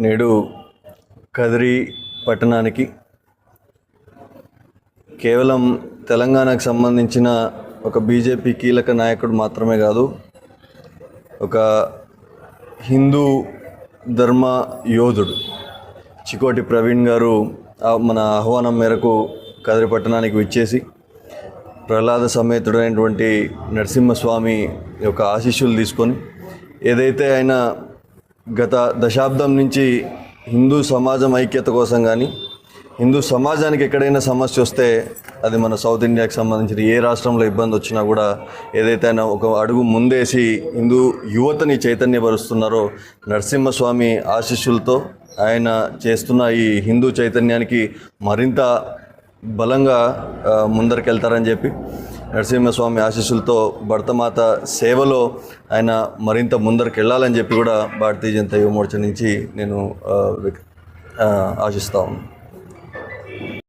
నేడు కదిరి పట్టణానికి కేవలం తెలంగాణకు సంబంధించిన ఒక బీజేపీ కీలక నాయకుడు మాత్రమే కాదు ఒక హిందూ ధర్మ యోధుడు. చికోటి ప్రవీణ్ గారు మన ఆహ్వానం మేరకు కదిరి పట్టణానికి విచ్చేసి ప్రహ్లాద సమేతుడైనటువంటి నరసింహస్వామి యొక్క ఆశీస్సులు తీసుకొని ఏదైతే ఆయన గత దశాబ్దం నుంచి హిందూ సమాజం ఐక్యత కోసం కానీ హిందూ సమాజానికి ఎక్కడైనా సమస్య వస్తే అది మన సౌత్ ఇండియాకి సంబంధించిన ఏ రాష్ట్రంలో ఇబ్బంది వచ్చినా కూడా ఏదైతే అయినా ఒక అడుగు ముందేసి హిందూ యువతని చైతన్యపరుస్తున్నారో నరసింహస్వామి ఆశీస్సులతో ఆయన చేస్తున్న ఈ హిందూ చైతన్యానికి మరింత బలంగా ముందరికెళ్తారని చెప్పి నరసింహస్వామి ఆశీస్సులతో భర్తమాత సేవలో ఆయన మరింత ముందరికి వెళ్ళాలని చెప్పి కూడా భారతీయ జనతా యువ మోర్చా నుంచి నేను ఆశిస్తా ఉన్నాను.